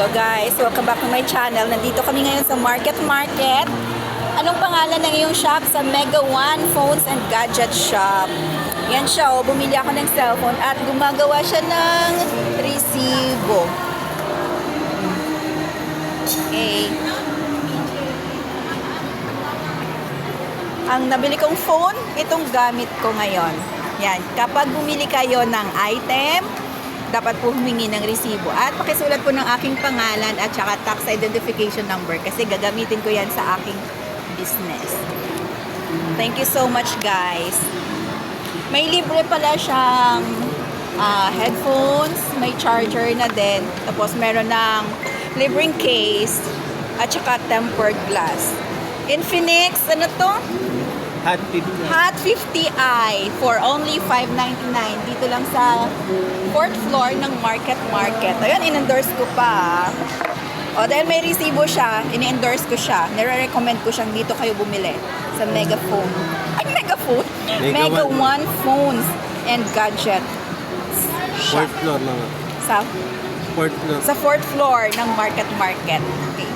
Hello guys, welcome back to my channel. Nandito kami ngayon sa Market Market. Anong pangalan ng iyong shop? Sa Mega One Phones and Gadget Shop. Yan siya, oh. bumili ako ng cellphone at gumagawa siya ng resibo. Okay. Ang nabili kong phone, itong gamit ko ngayon. Yan, kapag bumili kayo ng item, dapat po humingi ng resibo. At pakisulat po ng aking pangalan at saka tax identification number kasi gagamitin ko yan sa aking business. Thank you so much guys. May libre pala siyang ah, headphones, may charger na din. Tapos meron ng libreng case at saka tempered glass. Infinix, ano to? Hot tip na. Hot 50i for only 5.99 dito lang sa fourth floor ng Market Market. Ayan, in-endorse ko pa. O, dahil may resibo siya, in-endorse ko siya. Nire-recommend ko siyang dito kayo bumili sa Megaphone. Ay, Megaphone? Mega Mega One. One Phones and Gadget Shop. Fourth floor na nga. Sa, Fourth floor. sa fourth floor ng Market Market. Okay.